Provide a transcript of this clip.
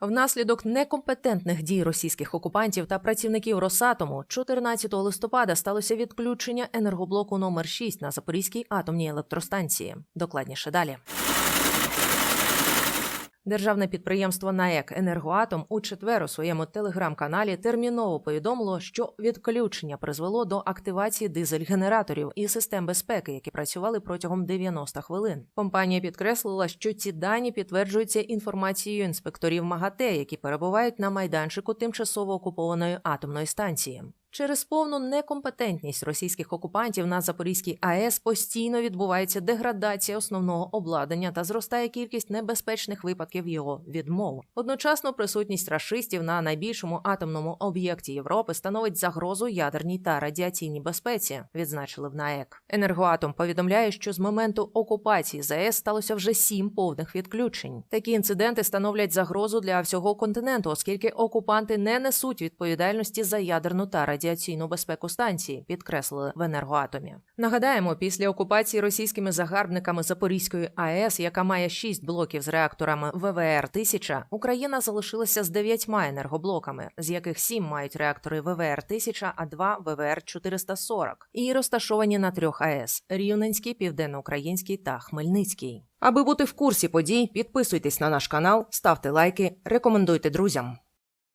Внаслідок некомпетентних дій російських окупантів та працівників Росатому 14 листопада сталося відключення енергоблоку номер 6 на Запорізькій атомній електростанції. Докладніше далі. Державне підприємство НАЕК Енергоатом у четвер у своєму телеграм-каналі терміново повідомило, що відключення призвело до активації дизель-генераторів і систем безпеки, які працювали протягом 90 хвилин. Компанія підкреслила, що ці дані підтверджуються інформацією інспекторів МАГАТЕ, які перебувають на майданчику тимчасово окупованої атомної станції. Через повну некомпетентність російських окупантів на Запорізькій АЕС постійно відбувається деградація основного обладнання та зростає кількість небезпечних випадків його відмов. Одночасно присутність рашистів на найбільшому атомному об'єкті Європи становить загрозу ядерній та радіаційній безпеці, відзначили в НАЕК. Енергоатом повідомляє, що з моменту окупації ЗАЕС сталося вже сім повних відключень. Такі інциденти становлять загрозу для всього континенту, оскільки окупанти не несуть відповідальності за ядерну та радіаційну безпеку станції, підкреслили в енергоатомі. Нагадаємо, після окупації російськими загарбниками Запорізької АЕС, яка має шість блоків з реакторами ВВР 1000 Україна залишилася з дев'ятьма енергоблоками, з яких сім мають реактори ВВР 1000 а два ВВР 440 і розташовані на трьох АЕС: Рівненський, Південноукраїнський та Хмельницький. Аби бути в курсі подій, підписуйтесь на наш канал, ставте лайки, рекомендуйте друзям.